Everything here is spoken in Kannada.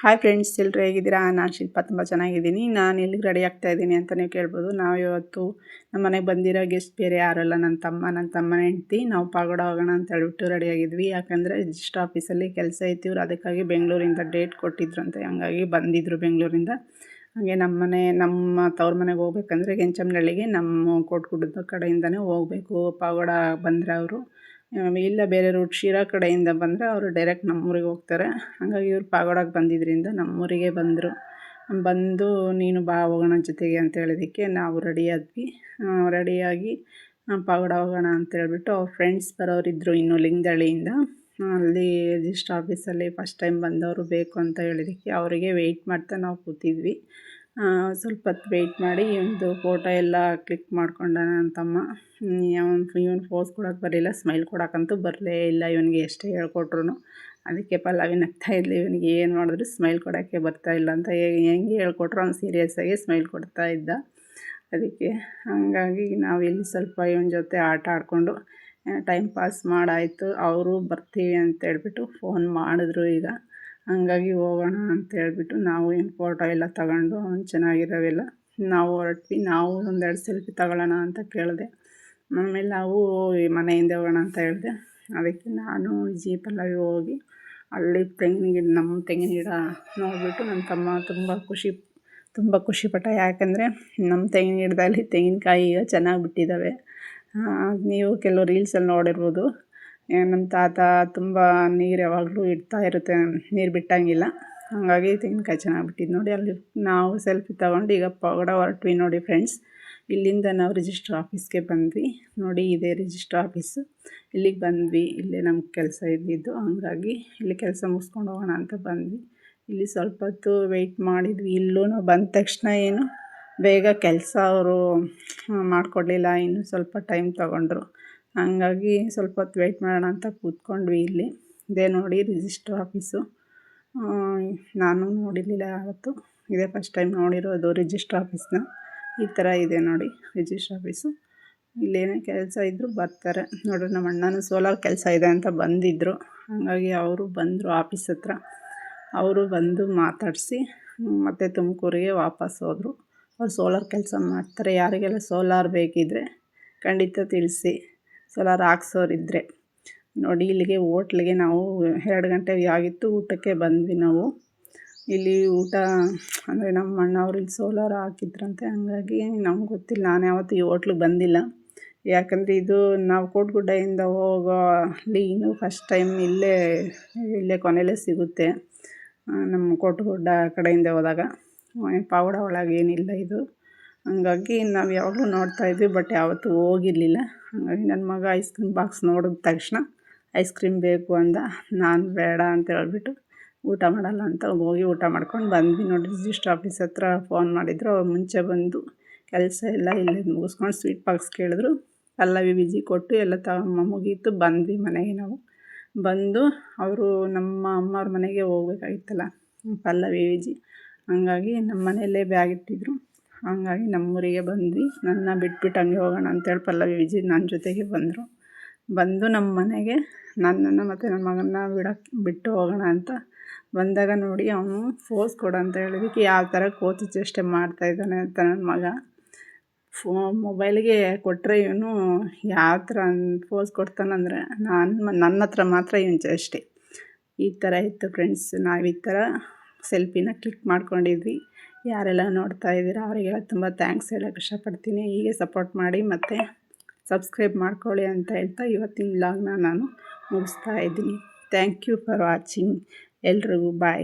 ಹಾಯ್ ಫ್ರೆಂಡ್ಸ್ ಎಲ್ಲರೂ ಹೇಗಿದ್ದೀರಾ? ನಾನು ಶಿಲ್ಪ ತುಂಬ ಚೆನ್ನಾಗಿದ್ದೀನಿ. ನಾನು ಎಲ್ಲಿಗೆ ರೆಡಿ ಆಗ್ತಾ ಇದ್ದೀನಿ ಅಂತ ನೀವು ಕೇಳ್ಬೋದು. ನಾವು ಇವತ್ತು ನಮ್ಮ ಮನೆಗೆ ಬಂದಿರೋ ಗೆಸ್ಟ್ ಬೇರೆ ಯಾರಲ್ಲ ನನ್ನ ತಮ್ಮ ನನ್ನ ತಮ್ಮನ ಹೆಂಡ್ತಿ. ನಾವು ಪಾಗೋಡ ಹೋಗೋಣ ಅಂತ ಹೇಳ್ಬಿಟ್ಟು ರೆಡಿಯಾಗಿದ್ವಿ ಯಾಕಂದರೆ ರಿಜಿಸ್ಟ್ರ್ ಆಫೀಸಲ್ಲಿ ಕೆಲಸ ಐತಿ ಇವ್ರು ಅದಕ್ಕಾಗಿ ಬೆಂಗಳೂರಿಂದ ಡೇಟ್ ಕೊಟ್ಟಿದ್ರು ಅಂತ. ಹಂಗಾಗಿ ಬಂದಿದ್ದರು ಬೆಂಗಳೂರಿಂದ. ಹಾಗೆ ನಮ್ಮ ಮನೆ ನಮ್ಮ ತವ್ರ ಮನೆಗೆ ಹೋಗ್ಬೇಕಂದ್ರೆ ಕೆಂಚಮ್ನಳ್ಳಿಗೆ ನಮ್ಮ ಕೋಟ್ಗುಡ್ಡದ ಕಡೆಯಿಂದನೇ ಹೋಗಬೇಕು. ಪಾಗೋಡ ಬಂದರೆ ಅವರು. ಇಲ್ಲ ಬೇರೆ ರೂಟ್ ಶಿರಾ ಕಡೆಯಿಂದ ಬಂದರೆ ಅವರು ಡೈರೆಕ್ಟ್ ನಮ್ಮೂರಿಗೆ ಹೋಗ್ತಾರೆ. ಹಾಗಾಗಿ ಇವ್ರು ಪಾಗೋಡಾಗೆ ಬಂದಿದ್ದರಿಂದ ನಮ್ಮೂರಿಗೆ ಬಂದರು. ಬಂದು ನೀನು ಬಾ ಹೋಗೋಣ ಜೊತೆಗೆ ಅಂತ ಹೇಳಿದ್ದಕ್ಕೆ ನಾವು ರೆಡಿ ಆದ್ವಿ. ರೆಡಿಯಾಗಿ ಪಾಗೋಡ ಹೋಗೋಣ ಅಂತ ಹೇಳಿಬಿಟ್ಟು ಅವ್ರ ಫ್ರೆಂಡ್ಸ್ ಬರೋರಿದ್ದರು ಇನ್ನು ಲಿಂಗದಳ್ಳಿಯಿಂದ. ಅಲ್ಲಿ ರಿಜಿಸ್ಟ್ರ್ ಆಫೀಸಲ್ಲಿ ಫಸ್ಟ್ ಟೈಮ್ ಬಂದವರು ಬೇಕು ಅಂತ ಹೇಳಿದ್ದಕ್ಕೆ ಅವರಿಗೆ ವೆಯ್ಟ್ ಮಾಡ್ತಾ ನಾವು ಕೂತಿದ್ವಿ. ಸ್ವಲ್ಪ ಹೊತ್ತು ವೆಯ್ಟ್ ಮಾಡಿ ಒಂದು ಫೋಟೋ ಎಲ್ಲ ಕ್ಲಿಕ್ ಮಾಡ್ಕೊಂಡ ನನ್ನ ತಮ್ಮ ಅವ್ನು ಇವನು ಫೋಸ್ ಕೊಡೋಕೆ ಬರಲಿಲ್ಲ ಸ್ಮೈಲ್ ಕೊಡೋಕ್ಕಂತೂ ಬರಲೇ ಇಲ್ಲ ಇವನಿಗೆ ಎಷ್ಟೇ ಹೇಳ್ಕೊಟ್ರು ಅದಕ್ಕೆ ಪಲ್ಲವಿ ನಗ್ತಾ ಇದ್ಲಿ, ಇವನಿಗೆ ಏನು ಮಾಡಿದ್ರು ಸ್ಮೈಲ್ ಕೊಡೋಕ್ಕೆ ಬರ್ತಾ ಇಲ್ಲ ಅಂತ ಹೆಂಗೆ ಹೇಳ್ಕೊಟ್ರು ಅವ್ನು ಸೀರಿಯಸ್ಸಾಗಿ ಸ್ಮೈಲ್ ಕೊಡ್ತಾ ಇದ್ದ. ಅದಕ್ಕೆ ಹಾಗಾಗಿ ನಾವು ಇಲ್ಲಿ ಸ್ವಲ್ಪ ಇವನ ಜೊತೆ ಆಟ ಆಡಿಕೊಂಡು ಟೈಮ್ ಪಾಸ್ ಮಾಡಾಯಿತು. ಅವರು ಬರ್ತೀವಿ ಅಂತ ಹೇಳ್ಬಿಟ್ಟು ಫೋನ್ ಮಾಡಿದ್ರು ಈಗ. ಹಂಗಾಗಿ ಹೋಗೋಣ ಅಂತ ಹೇಳ್ಬಿಟ್ಟು ನಾವು ಏನು ಫೋಟೋ ಎಲ್ಲ ತಗೊಂಡು ಅವ್ನು ಚೆನ್ನಾಗಿರೋವೆಲ್ಲ ನಾವು ಹೊರಟ್ವಿ. ನಾವು ಒಂದೆರಡು ಸೆಲ್ಫಿ ತಗೊಳ್ಳೋಣ ಅಂತ ಕೇಳಿದೆ. ಆಮೇಲೆ ನಾವು ಮನೆಯಿಂದ ಹೋಗೋಣ ಅಂತ ಹೇಳಿದೆ. ಅದಕ್ಕೆ ನಾನು ಜೀಪಲ್ಲಿ ಹೋಗಿ ಅಲ್ಲಿ ತೆಂಗಿನ ಗಿಡ, ನಮ್ಮ ತೆಂಗಿನ ಗಿಡ ನೋಡಿಬಿಟ್ಟು ನನ್ನ ತಮ್ಮ ತುಂಬ ಖುಷಿ, ತುಂಬ ಖುಷಿಪಟ್ಟ. ಯಾಕಂದರೆ ನಮ್ಮ ತೆಂಗಿನ ಗಿಡದಲ್ಲಿ ತೆಂಗಿನಕಾಯಿ ಈಗ ಚೆನ್ನಾಗಿ ಬಿಟ್ಟಿದ್ದಾವೆ. ನೀವು ಕೆಲವು ರೀಲ್ಸಲ್ಲಿ ನೋಡಿರ್ಬೋದು. ನಮ್ಮ ತಾತ ತುಂಬ ನೀರು ಯಾವಾಗಲೂ ಇಡ್ತಾ ಇರುತ್ತೆ, ನೀರು ಬಿಟ್ಟಂಗಿಲ್ಲ. ಹಾಗಾಗಿ ತೆಂಗಿನಕಾಯಿ ಚೆನ್ನಾಗಿ ಬಿಟ್ಟಿದ್ದು ನೋಡಿ ಅಲ್ಲಿ. ನಾವು ಸೆಲ್ಫಿ ತಗೊಂಡು ಈಗ ಪಗಡ ಹೊರಟ್ವಿ ನೋಡಿ ಫ್ರೆಂಡ್ಸ್. ಇಲ್ಲಿಂದ ನಾವು ರಿಜಿಸ್ಟ್ರ್ ಆಫೀಸ್ಗೆ ಬಂದ್ವಿ. ನೋಡಿ ಇದೇ ರಿಜಿಸ್ಟ್ರ್ ಆಫೀಸು. ಇಲ್ಲಿಗೆ ಬಂದ್ವಿ. ಇಲ್ಲೇ ನಮ್ಮ ಕೆಲಸ ಇದ್ದಿದ್ದು. ಹಂಗಾಗಿ ಇಲ್ಲಿ ಕೆಲಸ ಮುಗಿಸ್ಕೊಂಡು ಹೋಗೋಣ ಅಂತ ಬಂದ್ವಿ. ಇಲ್ಲಿ ಸ್ವಲ್ಪ ಹೊತ್ತು ವೆಯ್ಟ್ ಮಾಡಿದ್ವಿ. ಇಲ್ಲೂ ಬಂದ ತಕ್ಷಣ ಏನು, ಬೇಗ ಕೆಲಸ ಅವರು ಮಾಡಿಕೊಡ್ಲಿಲ್ಲ. ಇನ್ನೂ ಸ್ವಲ್ಪ ಟೈಮ್ ತೊಗೊಂಡ್ರು. ಹಂಗಾಗಿ ಸ್ವಲ್ಪ ಹೊತ್ತು ವೆಯ್ಟ್ ಮಾಡೋಣ ಅಂತ ಕೂತ್ಕೊಂಡ್ವಿ ಇಲ್ಲಿ. ಇದೇ ನೋಡಿ ರಿಜಿಸ್ಟ್ರ್ ಆಫೀಸು ನಾನು ನೋಡಿರಲಿಲ್ಲ ಯಾವತ್ತು. ಇದೇ ಫಸ್ಟ್ ಟೈಮ್ ನೋಡಿರೋದು ರಿಜಿಸ್ಟ್ರ್ ಆಫೀಸ್ನ ಈ ಥರ ಇದೆ ನೋಡಿ ರಿಜಿಸ್ಟ್ರ್ ಆಫೀಸು ಇಲ್ಲೇನೇ ಕೆಲಸ ಇದ್ದರೂ ಬರ್ತಾರೆ. ನೋಡ್ರಿ ನಮ್ಮ ಅಣ್ಣನೂ ಸೋಲಾರ್ ಕೆಲಸ ಇದೆ ಅಂತ ಬಂದಿದ್ದರು ಹಾಗಾಗಿ ಅವರು ಬಂದರು ಆಫೀಸ್ ಹತ್ರ. ಅವರು ಬಂದು ಮಾತಾಡಿಸಿ, ಮತ್ತು ತುಮಕೂರಿಗೆ ವಾಪಸ್ ಹೋದರು. ಅವ್ರು ಸೋಲಾರ್ ಕೆಲಸ ಮಾಡ್ತಾರೆ. ಯಾರಿಗೆಲ್ಲ ಸೋಲಾರ್ ಬೇಕಿದ್ದರೆ ಖಂಡಿತ ತಿಳಿಸಿ. ಸೋಲಾರ್ ಹಾಕ್ಸೋರಿದ್ದರೆ ನೋಡಿ, ಇಲ್ಲಿಗೆ ಹೋಟ್ಲಿಗೆ ನಾವು ಎರಡು ಗಂಟೆ ಆಗಿತ್ತು, ಊಟಕ್ಕೆ ಬಂದ್ವಿ ನಾವು. ಇಲ್ಲಿ ಊಟ, ಅಂದರೆ ನಮ್ಮ ಅಣ್ಣವ್ರು ಇಲ್ಲಿ ಸೋಲಾರ್ ಹಾಕಿದ್ರಂತೆ, ಹಂಗಾಗಿ ನಮ್ಗೆ ಗೊತ್ತಿಲ್ಲ. ನಾನು ಯಾವತ್ತೂ ಈ ಹೋಟ್ಲಿಗೆ ಬಂದಿಲ್ಲ. ಯಾಕಂದರೆ ಇದು ನಾವು ಕೋಟಗುಡ್ಡೆಯಿಂದ ಹೋಗೋ ಅಲ್ಲಿ ಇನ್ನೂ ಫಸ್ಟ್ ಟೈಮ್ ಇಲ್ಲೇ ಇಲ್ಲೇ ಕೊನೆಯಲ್ಲೇ ಸಿಗುತ್ತೆ ನಮ್ಮ ಕೋಟಗುಡ್ಡ ಕಡೆಯಿಂದ ಹೋದಾಗ. ಪಾವಡ ಒಳಗೇನಿಲ್ಲ ಇದು. ಹಂಗಾಗಿ ನಾವು ಯಾವಾಗಲೂ ನೋಡ್ತಾಯಿದ್ವಿ ಬಟ್ ಯಾವತ್ತೂ ಹೋಗಿರಲಿಲ್ಲ. ಹಾಗಾಗಿ ನನ್ನ ಮಗ ಐಸ್ ಕ್ರೀಮ್ ಬಾಕ್ಸ್ ನೋಡಿದ ತಕ್ಷಣ ಐಸ್ ಕ್ರೀಮ್ ಬೇಕು ಅಂದ, ನಾನು ಬೇಡ ಅಂತ ಹೇಳ್ಬಿಟ್ಟು ಊಟ ಮಾಡಲ್ಲ ಅಂತ ಹೋಗಿ ಊಟ ಮಾಡ್ಕೊಂಡು ಬಂದ್ವಿ. ನೋಡಿ ರಿಜಿಸ್ಟ್ರ್ ಆಫೀಸ್ ಹತ್ರ ಫೋನ್ ಮಾಡಿದ್ರು. ಅವ್ರು ಮುಂಚೆ ಬಂದು ಕೆಲಸ ಎಲ್ಲ ಇಲ್ಲಿ ಮುಗಿಸ್ಕೊಂಡು ಸ್ವೀಟ್ ಬಾಕ್ಸ್ ಕೇಳಿದ್ರು. ಪಲ್ಲವಿ, ಬಿಜಿ ಕೊಟ್ಟು ಎಲ್ಲ ತಮ್ಮ ಮುಗೀತು. ಬಂದ್ವಿ ಮನೆಗೆ ನಾವು. ಬಂದು ಅವರು ನಮ್ಮ ಅಮ್ಮವ್ರ ಮನೆಗೆ ಹೋಗ್ಬೇಕಾಗಿತ್ತಲ್ಲ, ಪಲ್ಲವಿ ವಿಜಿ ಹಂಗಾಗಿ ನಮ್ಮ ಮನೆಯಲ್ಲೇ ಬ್ಯಾಗ್ ಇಟ್ಟಿದ್ರು. ಹಂಗಾಗಿ ನಮ್ಮೂರಿಗೆ ಬಂದ್ವಿ. ನನ್ನ ಬಿಟ್ಬಿಟ್ಟು ಹಂಗೆ ಹೋಗೋಣ ಅಂತೇಳಿ ಪಲ್ಲವಿ ವಿಜಿ ನನ್ನ ಜೊತೆಗೆ ಬಂದರು. ಬಂದು ನಮ್ಮ ಮನೆಗೆ ನನ್ನನ್ನು ಮತ್ತು ನನ್ನ ಮಗನ್ನ ಬಿಡೋಕ್ಕೆ ಬಿಟ್ಟು ಹೋಗೋಣ ಅಂತ ಬಂದಾಗ ನೋಡಿ ಅವನು ಫೋಸ್ ಕೊಡು ಅಂತ ಹೇಳಿದಕ್ಕೆ ಯಾವ ಥರ ಕೋತಿ ಚೇಷ್ಟೆ ಮಾಡ್ತಾಯಿದ್ದಾನೆ ಅಂತ ನನ್ನ ಮಗ. ಫೋ ಮೊಬೈಲ್ಗೆ ಕೊಟ್ಟರೆ ಇವನು ಯಾವ ಥರ ಫೋಸ್ ಕೊಡ್ತಾನಂದರೆ ನಾನು ನನ್ನ ಹತ್ರ ಮಾತ್ರ ಇವನು ಚೇಷ್ಟೆ. ಈ ಥರ ಇತ್ತು ಫ್ರೆಂಡ್ಸ್ ನಾವು ಈ ಥರ ಸೆಲ್ಫಿನ ಕ್ಲಿಕ್ ಮಾಡ್ಕೊಂಡಿದ್ವಿ. ಯಾರೆಲ್ಲ ನೋಡ್ತಾ ಇದ್ದೀರಾ, ಅವರಿಗೆಲ್ಲ ತುಂಬ ಥ್ಯಾಂಕ್ಸ್ ಹೇಳೋಕ್ಕೆ ಇಷ್ಟಪಡ್ತೀನಿ. ಹೀಗೆ ಸಪೋರ್ಟ್ ಮಾಡಿ ಮತ್ತು ಸಬ್ಸ್ಕ್ರೈಬ್ ಮಾಡ್ಕೊಳ್ಳಿ ಅಂತ ಹೇಳ್ತಾ ಇವತ್ತಿನ ಲಾಗ್ನ ನಾನು ಮುಗಿಸ್ತಾ ಇದ್ದೀನಿ. ಥ್ಯಾಂಕ್ ಯು ಫಾರ್ ವಾಚಿಂಗ್ ಎಲ್ರಿಗೂ ಬಾಯ್